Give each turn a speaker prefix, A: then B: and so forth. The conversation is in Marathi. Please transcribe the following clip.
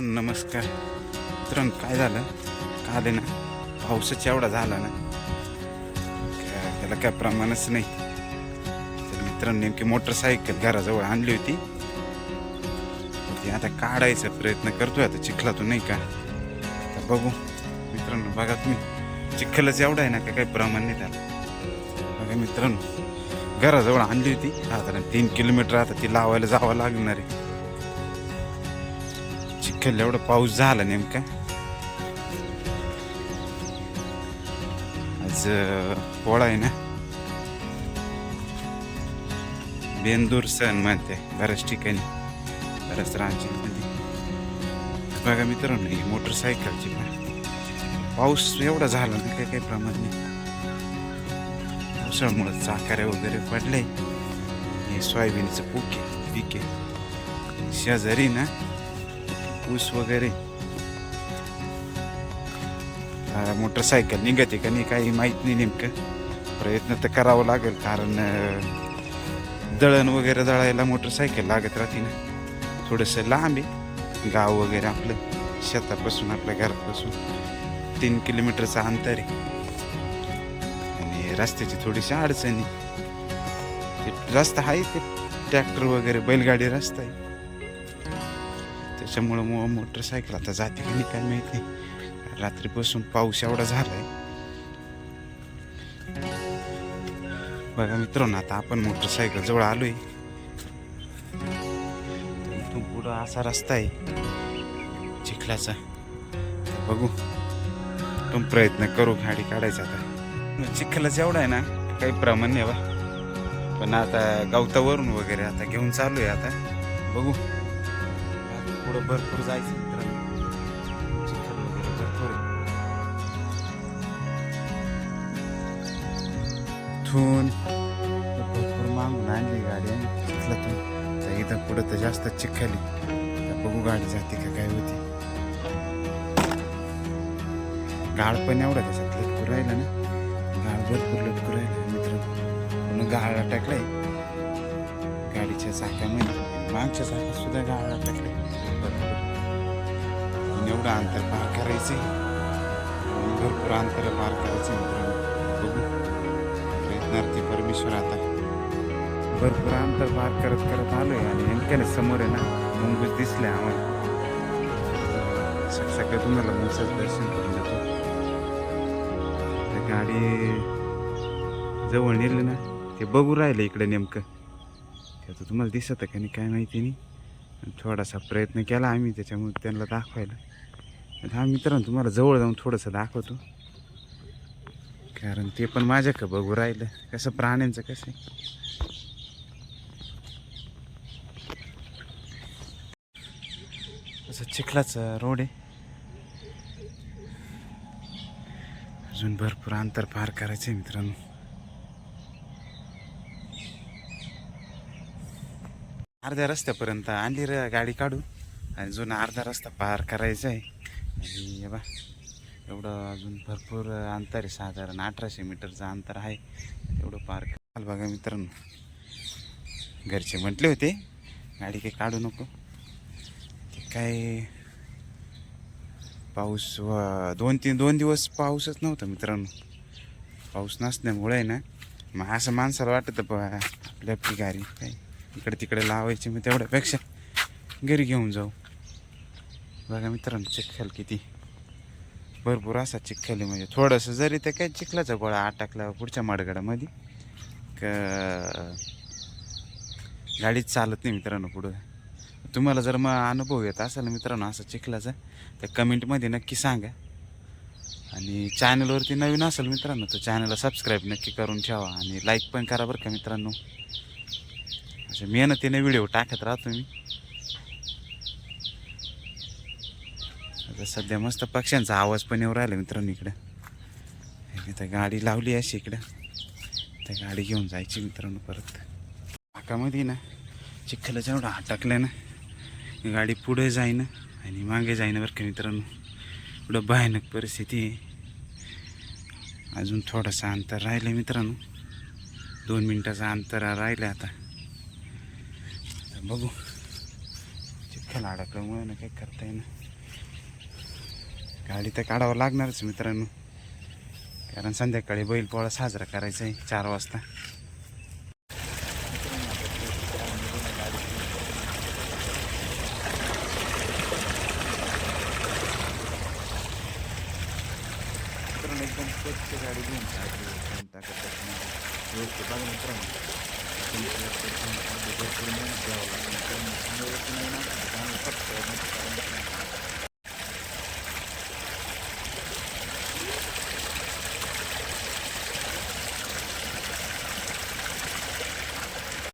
A: नमस्कार. मित्रांनो काय झालं? काल आहे ना पावसाच एवढा झाला ना त्याला काय प्रमाणच नाही. तर मित्रांनो नेमकी मोटरसायकल घराजवळ आणली होती. ती आता काढायचा प्रयत्न करतोय आता चिखलातून नाही का? आता बघू. मित्रांनो बघा तुम्ही. चिखलच एवढा आहे ना का काही प्रमाण नाही त्याला. बघा मित्रांनो घराजवळ आणली होती. आता तीन किलोमीटर आता ती लावायला जावं लागणार आहे. चिखल एवढा पाऊस झाला नेमका. आज पोळा आहे ना. बेंदूर सण म्हणते बऱ्याच ठिकाणी बऱ्याच राज्यांमध्ये. बघा मित्रांनो ही मोटरसायकलची पण. पाऊस एवढा झाला ना काही काही प्रमाण नाही. पावसामुळे चाकाऱ्या वगैरे पडले हे सोयाबीनचं पुके पिके शेजारी ना ऊस वगैरे. मोटरसायकल निघते का नाही काही माहीत नाही नेमकं. प्रयत्न तर करावं लागेल कारण दळण वगैरे दळायला मोटरसायकल लागत राहते ना. थोडंसं लांब आहे गाव वगैरे आपलं शेतापासून आपल्या घरापासून. तीन किलोमीटरचं अंतर आहे. आणि रस्त्याची थोडीशी अडचणी ते रस्ता आहे ते ट्रॅक्टर वगैरे बैलगाडी रस्ता आहे. त्याच्यामुळं मग मोटरसायकल आता जाते की नाही काय माहिती. रात्रीपासून पाऊस एवढा झालाय. बघा मित्रांनो आता आपण मोटरसायकल जवळ आलोय. इथून पुढं असा रस्ता आहे. चिखलाचा. बघू. पण प्रयत्न करू गाडी काढायचा आता. चिखलाच जेवढा आहे ना काही प्रमाण नाही बा. पण आता गवतावरून वगैरे आता घेऊन चालू आहे आता. बघू. पुढं भरपूर जायचं मित्रांनो. चिखल वगैरे भरपूर भरपूर मागून आणली गाडी. आणि चिखलातून तर इथं पुढं तर जास्त चिखली. तर बघू गाडी जाते का काय होती. गाळ पण एवढा त्याच्यात लटकू राहिला ना. गाळ भरपूर लटकू राहिला मित्र मग गाळ टाकलाय गाडीच्या चाकामध्ये. मागच्या चाकात सुद्धा गाळ टाकलाय एवढं अंतर पार करायचंय आणि भरपूर अंतर पार करायचं मित्रांनो बघू प्रयत्नार्थी परमेश्वर आता भरपूर अंतर पार करत करत आलोय आणि नेमक्याने समोर आहे ना मुंबईत दिसले आम्हाला सकाळी तुम्हाला मुंबईचं दर्शन करून देतो तर गाडी जवळ नेली ना ते बघू राहिलं इकडे नेमकं ते आता तुम्हाला दिसत का नाही काय माहिती नाही थोडासा प्रयत्न केला आम्ही त्याच्यामुळे त्यांना दाखवायला हा मित्रांनो तुम्हाला जवळ जाऊन थोडंसं दाखवतो. कारण ते पण माझ्या का बघू राहिलं. कसं प्राण्यांचं कसं आहे. असं चिखलाचं रोड आहे. अजून भरपूर अंतर पार करायचं आहे मित्रांनो. अर्ध्या रस्त्यापर्यंत आणली रे गाडी काढू आणि जुना अर्धा रस्ता पार करायचा आहे आणि हे बा एवढं अजून भरपूर अंतर आहे साधारण. अठराशे मीटरचं अंतर आहे. तेवढं पार्क काल बघा मित्रांनो. घरचे म्हटले होते गाडी काही काढू नको. ते काय पाऊस व- दोन तीन दोन दिवस पाऊसच नव्हता मित्रांनो. पाऊस नसल्यामुळे आहे ना मग असं माणसाला वाटतं बा आपली गाडी काय इकडे तिकडे लावायची. मग तेवढ्यापेक्षा घरी घेऊन जाऊ. बघा मित्रांनो चिखल किती भरपूर असा चिखल आहे म्हणजे थोडंसं जरी ते काय चिखलाचा गोळा आत पुढच्या मडगडामध्ये क गाडीच चालत नाही मित्रांनो पुढं. तुम्हाला जर मग अनुभव येत असेल मित्रांनो असं चिखलाचा तर कमेंटमध्ये नक्की सांगा. आणि चॅनलवरती नवीन असेल मित्रांनो तर चॅनलला सबस्क्राईब नक्की करून ठेवा आणि लाईक पण करा बरं का मित्रांनो. अच्छा मेहनतीने व्हिडिओ टाकत राहतो मी. आता सध्या मस्त पक्ष्यांचा आवाज पण येऊ राहिला मित्रांनो इकडं. इथं गाडी लावली अशी इकडं. तर गाडी घेऊन जायची मित्रांनो परत. पाकामध्ये ना चिखल जेवढा अटकलं ना गाडी पुढे जाईन आणि मागे जाईन बरं का मित्रांनो. एवढं भयानक परिस्थिती आहे. अजून थोडंसं अंतर राहिलं मित्रांनो. दोन मिनटाचं अंतर राहिलं आता. बघू. चिखल अडकल्यामुळे ना काही करता येईना. गाडी तर काढावं लागणारच मित्रांनो. कारण संध्याकाळी बैलपोळा साजरा करायचा आहे चार वाजता. एकदम स्वच्छ गाडी घेऊन टाकत